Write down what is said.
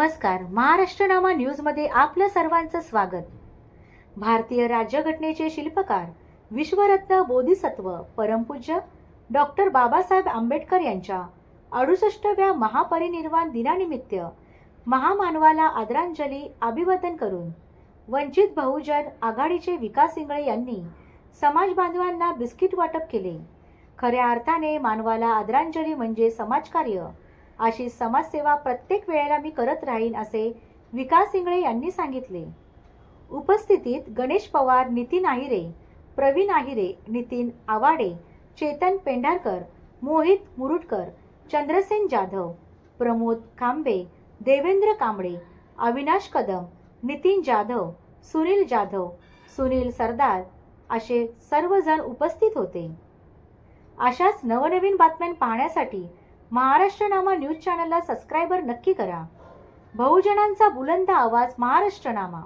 नमस्कार. महाराष्ट्र नामा न्यूजमध्ये आपलं सर्वांचं स्वागत. भारतीय राज्यघटनेचे शिल्पकार विश्वरत्न बोधिसत्व परमपूज्य डॉक्टर बाबासाहेब आंबेडकर यांच्या अडुसष्टव्या महापरिनिर्वाण दिनानिमित्त महामानवाला आदरांजली अभिवादन करून वंचित बहुजन आघाडीचे विकास इंगळे यांनी समाज बांधवांना बिस्किट वाटप केले. खऱ्या अर्थाने मानवाला आदरांजली म्हणजे समाजकार्य अशी समाजसेवा प्रत्येक वेळेला मी करत राहीन असे विकास इंगळे यांनी सांगितले. उपस्थितीत गणेश पवार नितीन आहिरे प्रवीण आहिरे नितीन आवाडे चेतन पेंढारकर मोहित मुरुडकर चंद्रसेन जाधव प्रमोद खांबे देवेंद्र कांबळे अविनाश कदम नितीन जाधव सुनील जाधव सुनील सरदार असे सर्वजण उपस्थित होते. अशाच नवनवीन बातम्या पाहण्यासाठी महाराष्ट्रनामा न्यूज चॅनलला सबस्क्रायबर नक्की करा. बहुजनांचा बुलंद आवाज महाराष्ट्रनामा